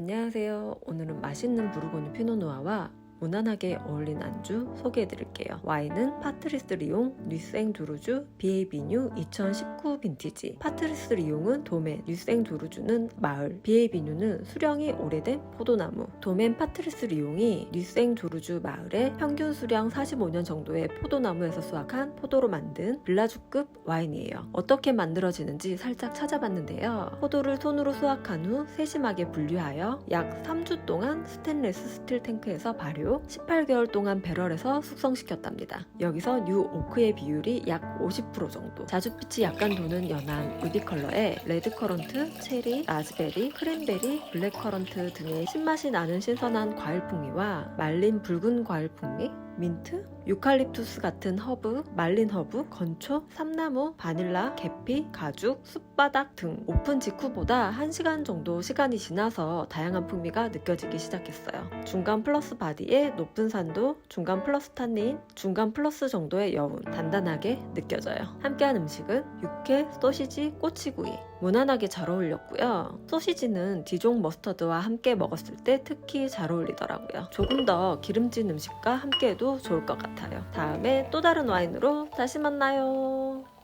안녕하세요. 오늘은 맛있는 부르고뉴 피노누아와 무난하게 어울린 안주 소개해드릴게요. 와인은 파트리스 리옹 뉴생 두루주 비에이비뉴 2019 빈티지. 파트리스 리옹은 도멘, 뉴생 두루주는 마을, 비에이비뉴는 수령이 오래된 포도나무. 도멘 파트리스 리옹이 뉴생 두루주 마을의 평균 수령 45년 정도의 포도나무에서 수확한 포도로 만든 블라주급 와인이에요. 어떻게 만들어지는지 살짝 찾아봤는데요. 포도를 손으로 수확한 후 세심하게 분류하여 약 3주 동안 스테인레스 스틸 탱크에서 발효, 18개월 동안 배럴에서 숙성시켰답니다. 여기서 뉴 오크의 비율이 약 50% 정도. 자주빛이 약간 도는 연한 루비 컬러에 레드 커런트, 체리, 라즈베리, 크랜베리, 블랙 커런트 등의 신맛이 나는 신선한 과일 풍미와 말린 붉은 과일 풍미, 민트, 유칼립투스 같은 허브, 말린 허브, 건초, 삼나무, 바닐라, 계피, 가죽, 숯바닥 등 오픈 직후보다 1시간 정도 시간이 지나서 다양한 풍미가 느껴지기 시작했어요. 중간 플러스 바디에 높은 산도, 중간 플러스 탄닌, 중간 플러스 정도의 여운, 단단하게 느껴져요. 함께한 음식은 육회, 소시지, 꼬치구이. 무난하게 잘 어울렸고요. 소시지는 디종 머스터드와 함께 먹었을 때 특히 잘 어울리더라고요. 조금 더 기름진 음식과 함께해도 좋을 것 같아요. 다음에 또 다른 와인으로 다시 만나요.